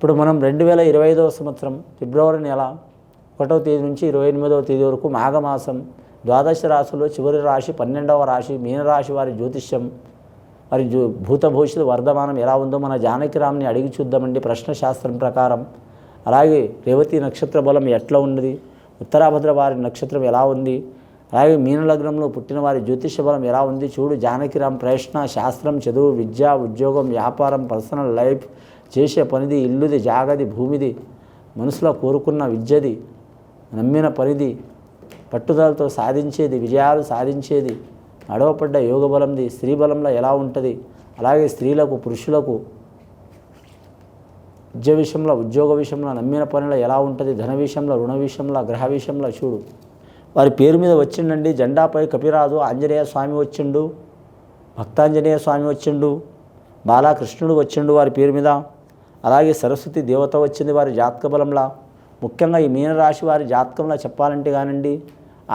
ఇప్పుడు మనం రెండు వేల ఇరవై ఐదవ సంవత్సరం ఫిబ్రవరి నెల ఒకటవ తేదీ నుంచి ఇరవై ఎనిమిదవ తేదీ వరకు మాఘమాసం ద్వాదశ రాశిలో చివరి రాశి పన్నెండవ రాశి మీనరాశి వారి జ్యోతిష్యం మరి జూ భూతభవిష్యత్ వర్ధమానం ఎలా ఉందో మన జానకిరామ్ని అడిగి చూద్దామండి ప్రశ్న శాస్త్రం ప్రకారం. అలాగే రేవతి నక్షత్ర బలం ఎట్లా ఉన్నది? ఉత్తరాభద్ర వారి నక్షత్రం ఎలా ఉంది? అలాగే మీన లగ్నంలో పుట్టిన వారి జ్యోతిష బలం ఎలా ఉంది? చూడు జానకిరామ్ ప్రశ్న శాస్త్రం చదువు విద్య ఉద్యోగం వ్యాపారం పర్సనల్ లైఫ్ చేసే పనిది ఇల్లుది జాగది భూమిది మనసులో కోరుకున్న విద్యది నమ్మిన పనిది పట్టుదలతో సాధించేది విజయాలు సాధించేది నడవపడ్డ యోగ బలంది స్త్రీ బలంలో ఎలా ఉంటుంది అలాగే స్త్రీలకు పురుషులకు విద్య విషయంలో ఉద్యోగ విషయంలో నమ్మిన పనిలో ఎలా ఉంటుంది ధన విషయంలో రుణ విషయంలో గ్రహ విషయంలో చూడు. వారి పేరు మీద వచ్చిండండి జెండాపై కపిరాజు ఆంజనేయ స్వామి వచ్చిండు భక్తాంజనేయ స్వామి వచ్చిండు బాలకృష్ణుడు వచ్చిండు వారి పేరు మీద. అలాగే సరస్వతి దేవత వచ్చింది వారి జాతక బలంలా. ముఖ్యంగా ఈ మీనరాశి వారి జాతకంలో చెప్పాలంటే కానండి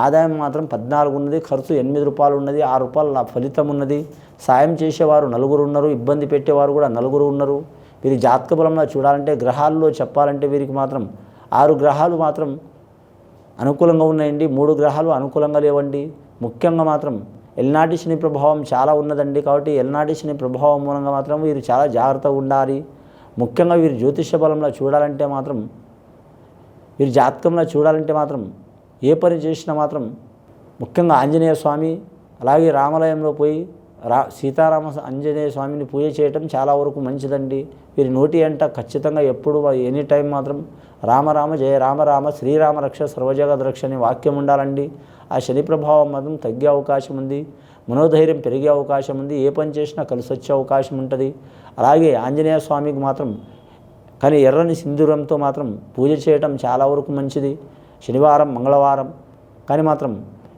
ఆదాయం మాత్రం పద్నాలుగు ఉన్నది ఖర్చు ఎనిమిది రూపాయలు ఉన్నది ఆరు రూపాయల ఫలితం ఉన్నది. సాయం చేసేవారు నలుగురు ఉన్నారు ఇబ్బంది పెట్టేవారు కూడా నలుగురు ఉన్నారు. వీరి జాతక బలంలో చూడాలంటే గ్రహాల్లో చెప్పాలంటే వీరికి మాత్రం ఆరు గ్రహాలు మాత్రం అనుకూలంగా ఉన్నాయండి మూడు గ్రహాలు అనుకూలంగా లేవండి. ముఖ్యంగా మాత్రం ఎల్నాటి శని ప్రభావం చాలా ఉన్నదండి కాబట్టి ఎల్నాటి శని ప్రభావం మూలంగా మాత్రం వీరు చాలా జాగ్రత్తగా ఉండాలి. ముఖ్యంగా వీరు జ్యోతిష బలంలో చూడాలంటే మాత్రం వీరి జాతకంలో చూడాలంటే మాత్రం ఏ పని చేసినా మాత్రం ముఖ్యంగా ఆంజనేయ స్వామి అలాగే రామాలయంలో పోయి రా సీతారామ ఆంజనేయ స్వామిని పూజ చేయటం చాలా వరకు మంచిదండి. వీరి నోటి అంట ఖచ్చితంగా ఎప్పుడు ఎనీ టైం మాత్రం రామరామ జయ రామ రామ శ్రీరామ రక్ష సర్వజగద్ రక్ష అనే వాక్యం ఉండాలండి. ఆ శని ప్రభావం మాత్రం తగ్గే అవకాశం ఉంది. మనోధైర్యం పెరిగే అవకాశం ఉంది. ఏ పని చేసినా కలిసి వచ్చే అవకాశం ఉంటుంది. అలాగే ఆంజనేయ స్వామికి మాత్రం కానీ ఎర్రని సింధూరంతో మాత్రం పూజ చేయటం చాలా వరకు మంచిది. శనివారం మంగళవారం కానీ మాత్రం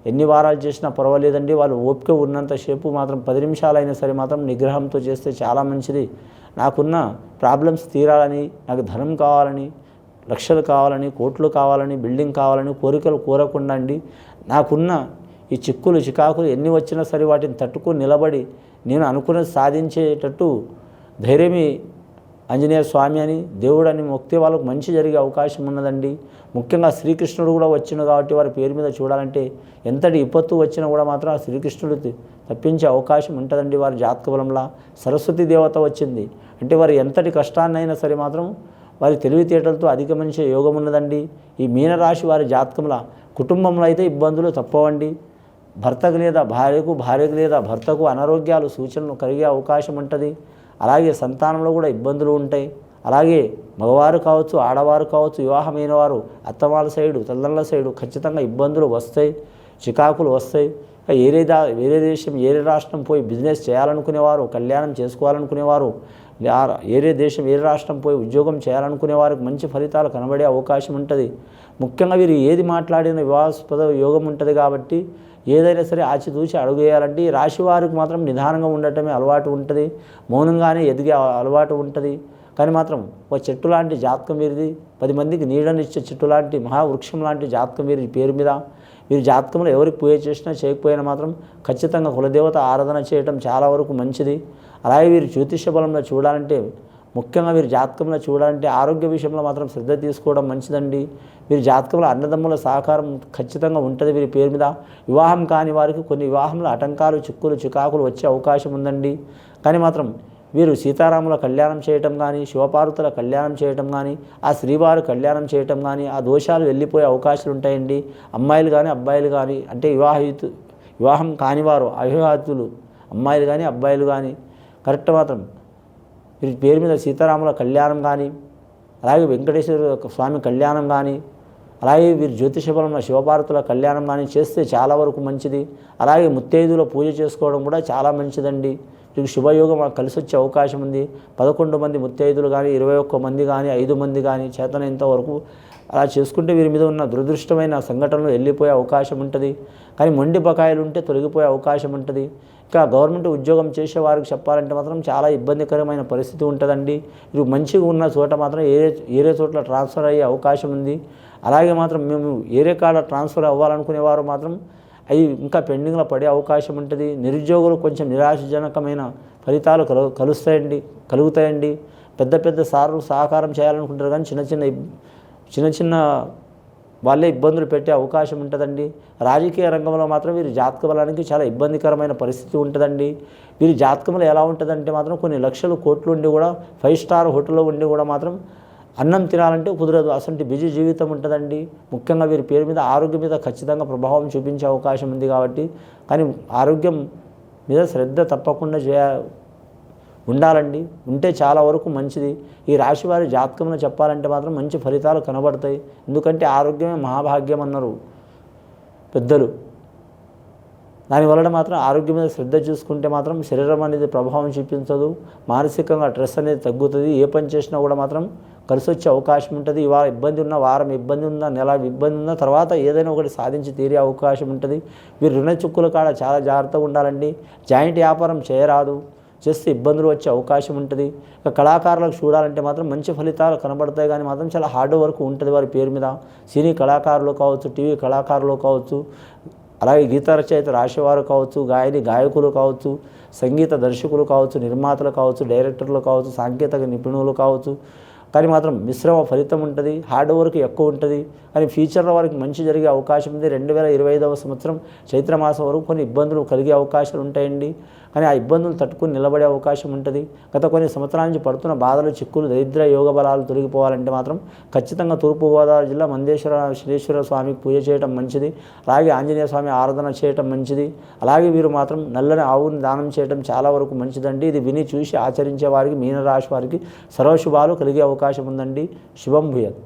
ఎన్ని వారాలు చేసినా పర్వాలేదండి. వాళ్ళు ఓపిక ఉన్నంతసేపు మాత్రం పది నిమిషాలైనా సరే మాత్రం నిగ్రహంతో చేస్తే చాలా మంచిది. నాకున్న ప్రాబ్లమ్స్ తీరాలని నాకు ధనం కావాలని లక్షలు కావాలని కోట్లు కావాలని బిల్డింగ్ కావాలని కోరికలు కోరకుండా అండి. నాకున్న ఈ చిక్కులు చికాకులు ఎన్ని వచ్చినా సరే వాటిని తట్టుకుని నిలబడి నేను అనుకున్నది సాధించేటట్టు ధైర్యమే ఆంజనేయ స్వామి అని దేవుడు అని మొక్తే వాళ్ళకు మంచి జరిగే అవకాశం ఉన్నదండి. ముఖ్యంగా శ్రీకృష్ణుడు కూడా వచ్చిన కాబట్టి వారి పేరు మీద చూడాలంటే ఎంతటి విపత్తు వచ్చినా కూడా మాత్రం ఆ శ్రీకృష్ణుడు తప్పించే అవకాశం ఉంటుందండి వారి జాతక బలంలా. సరస్వతి దేవత వచ్చింది. అంటే వారు ఎంతటి కష్టాన్నైనా సరే మాత్రం వారి తెలివితేటలతో అధిగమించే యోగం ఉన్నదండి. ఈ మీనరాశి వారి జాతకంలో కుటుంబంలో అయితే ఇబ్బందులు తప్పవండి. భర్తకు లేదా భార్యకు భార్యకు లేదా భర్తకు అనారోగ్యాలు సూచనలు కలిగే అవకాశం ఉంటుంది. అలాగే సంతానంలో కూడా ఇబ్బందులు ఉంటాయి. అలాగే మగవారు కావచ్చు ఆడవారు కావచ్చు వివాహమైన వారు అత్తమాల సైడు తల్లంల సైడు ఖచ్చితంగా ఇబ్బందులు వస్తాయి చికాకులు వస్తాయి. వేరే దా వేరే దేశం వేరే రాష్ట్రం పోయి బిజినెస్ చేయాలనుకునేవారు కళ్యాణం చేసుకోవాలనుకునేవారు వేరే దేశం వేరే రాష్ట్రం పోయి ఉద్యోగం చేయాలనుకునే వారికి మంచి ఫలితాలు కనబడే అవకాశం ఉంటుంది. ముఖ్యంగా వీరు ఏది మాట్లాడిన వివాహాస్పద యోగం ఉంటుంది కాబట్టి ఏదైనా సరే ఆచితూచి అడుగు వేయాలంటే ఈ రాశి వారికి మాత్రం నిదానంగా ఉండటమే అలవాటు ఉంటుంది. మౌనంగానే ఎదిగే అలవాటు ఉంటుంది. కానీ మాత్రం ఒక చెట్టు లాంటి జాతకం వీరిది. పది మందికి నీడనిచ్చే చెట్టు లాంటి మహావృక్షం లాంటి జాతకం వీరి పేరు మీద. వీరి జాతకంలో ఎవరికి పూజ చేసినా చేయకపోయినా మాత్రం ఖచ్చితంగా కులదేవత ఆరాధన చేయటం చాలా వరకు మంచిది. అలాగే వీరి జ్యోతిష బలంలో చూడాలంటే ముఖ్యంగా వీరి జాతకంలో చూడాలంటే ఆరోగ్య విషయంలో మాత్రం శ్రద్ధ తీసుకోవడం మంచిదండి. వీరి జాతకంలో అన్నదమ్ముల సహకారం ఖచ్చితంగా ఉంటుంది వీరి పేరు మీద. వివాహం కాని వారికి కొన్ని వివాహంలో ఆటంకాలు చిక్కులు చికాకులు వచ్చే అవకాశం ఉందండి. కానీ మాత్రం వీరు సీతారాముల కళ్యాణం చేయటం కానీ శివపార్వతుల కళ్యాణం చేయటం కానీ ఆ శ్రీవారు కళ్యాణం చేయటం కానీ ఆ దోషాలు వెళ్ళిపోయే అవకాశాలు ఉంటాయండి. అమ్మాయిలు కానీ అబ్బాయిలు కానీ అంటే వివాహితు వివాహం కానివారు అవివాహితులు అమ్మాయిలు కానీ అబ్బాయిలు కానీ కరెక్ట్ మాత్రం వీరి పేరు మీద సీతారాముల కళ్యాణం కానీ అలాగే వెంకటేశ్వర స్వామి కళ్యాణం కానీ అలాగే వీరి జ్యోతిష బలంలో శివభారతుల కళ్యాణం కానీ చేస్తే చాలా వరకు మంచిది. అలాగే ముత్తైదుల పూజ చేసుకోవడం కూడా చాలా మంచిదండి. వీరికి శుభయోగం కలిసి వచ్చే అవకాశం ఉంది. పదకొండు మంది ముత్తైదులు కానీ ఇరవై ఒక్క మంది కానీ ఐదు మంది కానీ చేతనంత వరకు అలా చేసుకుంటే వీరి మీద ఉన్న దురదృష్టమైన సంఘటనలు వెళ్ళిపోయే అవకాశం ఉంటుంది. కానీ మొండి బకాయిలు ఉంటే తొలగిపోయే అవకాశం ఉంటుంది. ఇంకా గవర్నమెంట్ ఉద్యోగం చేసే వారికి చెప్పాలంటే మాత్రం చాలా ఇబ్బందికరమైన పరిస్థితి ఉంటుందండి. ఇది మంచిగా ఉన్న చోట మాత్రం ఏరే ఏరే చోట్ల ట్రాన్స్ఫర్ అయ్యే అవకాశం ఉంది. అలాగే మాత్రం మేము ఏరే కాడ ట్రాన్స్ఫర్ అవ్వాలనుకునేవారు మాత్రం అవి ఇంకా పెండింగ్లో పడే అవకాశం ఉంటుంది. నిరుద్యోగులు కొంచెం నిరాశజనకమైన ఫలితాలు కలు కలుస్తాయండి కలుగుతాయండి. పెద్ద పెద్ద సార్లు సహకారం చేయాలనుకుంటారు కానీ చిన్న చిన్న చిన్న చిన్న వాళ్ళే ఇబ్బందులు పెట్టే అవకాశం ఉంటుందండి. రాజకీయ రంగంలో మాత్రం వీరి జాతక బలానికి చాలా ఇబ్బందికరమైన పరిస్థితి ఉంటుందండి. వీరి జాతకంలో ఎలా ఉంటుందంటే మాత్రం కొన్ని లక్షలు కోట్లు ఉండి కూడా ఫైవ్ స్టార్ హోటల్లో ఉండి కూడా మాత్రం అన్నం తినాలంటే కుదరదు. అసలు బిజీ జీవితం ఉంటుందండి. ముఖ్యంగా వీరి పేరు మీద ఆరోగ్యం మీద ఖచ్చితంగా ప్రభావం చూపించే అవకాశం ఉంది కాబట్టి. కానీ ఆరోగ్యం మీద శ్రద్ధ తప్పకుండా చేయ ఉండాలండి. ఉంటే చాలా వరకు మంచిది. ఈ రాశి వారి జాతకంలో చెప్పాలంటే మాత్రం మంచి ఫలితాలు కనబడతాయి. ఎందుకంటే ఆరోగ్యమే మహాభాగ్యం అన్నారు పెద్దలు. దానివలన మాత్రం ఆరోగ్యం మీద శ్రద్ధ చూసుకుంటే మాత్రం శరీరం అనేది ప్రభావం చూపించదు. మానసికంగా స్ట్రెస్ అనేది తగ్గుతుంది. ఏ పని చేసినా కూడా మాత్రం కలిసి వచ్చే అవకాశం ఉంటుంది. ఇవాళ ఇబ్బంది ఉన్న వారం ఇబ్బంది ఉందా నెల ఇబ్బంది ఉన్న తర్వాత ఏదైనా ఒకటి సాధించి తీరే అవకాశం ఉంటుంది. మీరు రుణ చుక్కుల కాడ చాలా జాగ్రత్తగా ఉండాలండి. జాయింట్ వ్యాపారం చేయరాదు. చేస్తే ఇబ్బందులు వచ్చే అవకాశం ఉంటుంది. ఇక కళాకారులకు చూడాలంటే మాత్రం మంచి ఫలితాలు కనబడతాయి కానీ మాత్రం చాలా హార్డ్ వర్క్ ఉంటుంది వారి పేరు మీద. సినీ కళాకారులు కావచ్చు టీవీ కళాకారులు కావచ్చు అలాగే గీత రచయిత రాసేవారు కావచ్చు గాయని గాయకులు కావచ్చు సంగీత దర్శకులు కావచ్చు నిర్మాతలు కావచ్చు డైరెక్టర్లు కావచ్చు సాంకేతిక నిపుణులు కావచ్చు. కానీ మాత్రం మిశ్రమ ఫలితం ఉంటుంది హార్డ్ వర్క్ ఎక్కువ ఉంటుంది. కానీ ఫ్యూచర్లో వారికి మంచి జరిగే అవకాశం ఉంది. రెండు వేల ఇరవై ఐదవ సంవత్సరం చైత్రమాసం వరకు కొన్ని ఇబ్బందులు కలిగే అవకాశాలు ఉంటాయండి. కానీ ఆ ఇబ్బందులు తట్టుకుని నిలబడే అవకాశం ఉంటుంది. గత కొన్ని సంవత్సరాల నుంచి పడుతున్న బాధలు చిక్కులు దరిద్ర యోగ బలాలు తొలగిపోవాలంటే మాత్రం ఖచ్చితంగా తూర్పుగోదావరి జిల్లా మందేశ్వర శ్రీశ్వర స్వామికి పూజ చేయడం మంచిది. అలాగే ఆంజనేయ స్వామి ఆరాధన చేయటం మంచిది. అలాగే వీరు మాత్రం నల్లని ఆవుని దానం చేయడం చాలా వరకు మంచిదండి. ఇది విని చూసి ఆచరించే వారికి మీనరాశి వారికి సర్వశుభాలు కలిగే అవకాశం ఉందండి. శుభం భూయత్.